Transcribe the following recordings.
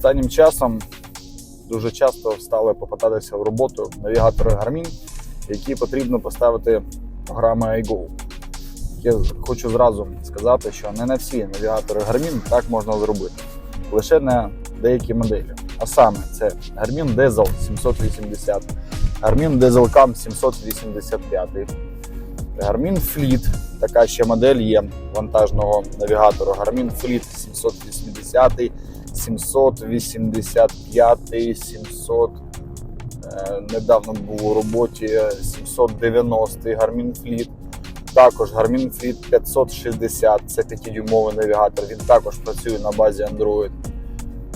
Останнім часом дуже часто стали попадатися в роботу навігатори Garmin, які потрібно поставити програмою iGo. Я хочу зразу сказати, що не на всі навігатори Garmin так можна зробити, лише на деякі моделі. А саме це Garmin Diesel 780, Garmin Diesel Cam 785, Garmin Fleet, така ще модель є вантажного навігатору. Garmin Fleet 780, 785, 700, е, недавно був у роботі 790 Garmin Fleet. Також Garmin Fleet 560, це 5-дюймовий навігатор, він також працює на базі Android.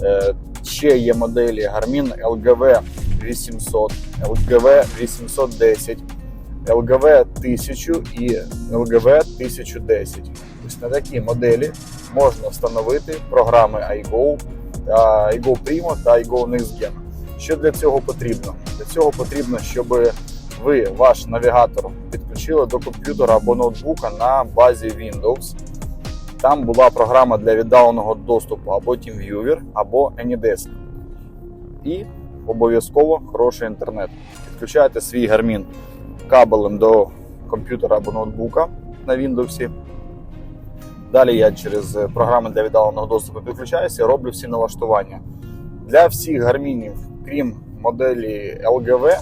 Е, Ще є моделі Garmin LGV 800, LGV 810, LGV 1000 і LGV 1010. Ось на такі моделі можна встановити програми iGo, iGo Primo та iGo NextGen. Що для цього потрібно? Для цього потрібно, щоб ви ваш навігатор підключили до комп'ютера або ноутбука на базі Windows. Там була програма для віддаленого доступу або TeamViewer, або AnyDesk. І обов'язково хороший інтернет. Підключаєте свій Garmin кабелем до комп'ютера або ноутбука на Windows. Далі я через програми для віддаленого доступу підключаюся і роблю всі налаштування. Для всіх гармінів, крім моделі LGV,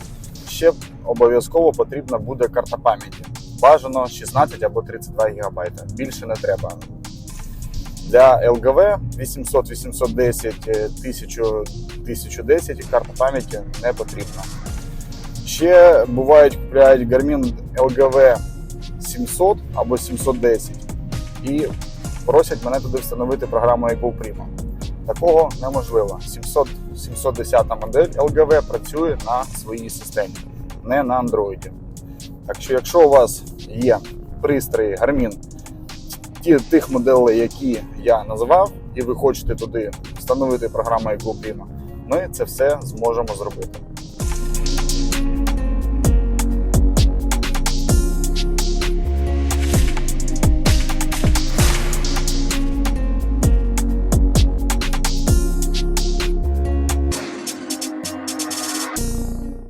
ще обов'язково потрібна буде карта пам'яті. Бажано 16 або 32 ГБ. Більше не треба. Для LGV 800, 810, 1000, 1010 карта пам'яті не потрібна. Ще бувають купляють Garmin LGV 700 або 710 і просять мене туди встановити програму iGo Primo. Такого неможливо. 700, 710 модель LGV працює на своїй системі, не на Android. Так що, якщо у вас є пристрої Garmin ті, тих моделей, які я назвав, і ви хочете туди встановити програму iGo Primo, ми це все зможемо зробити.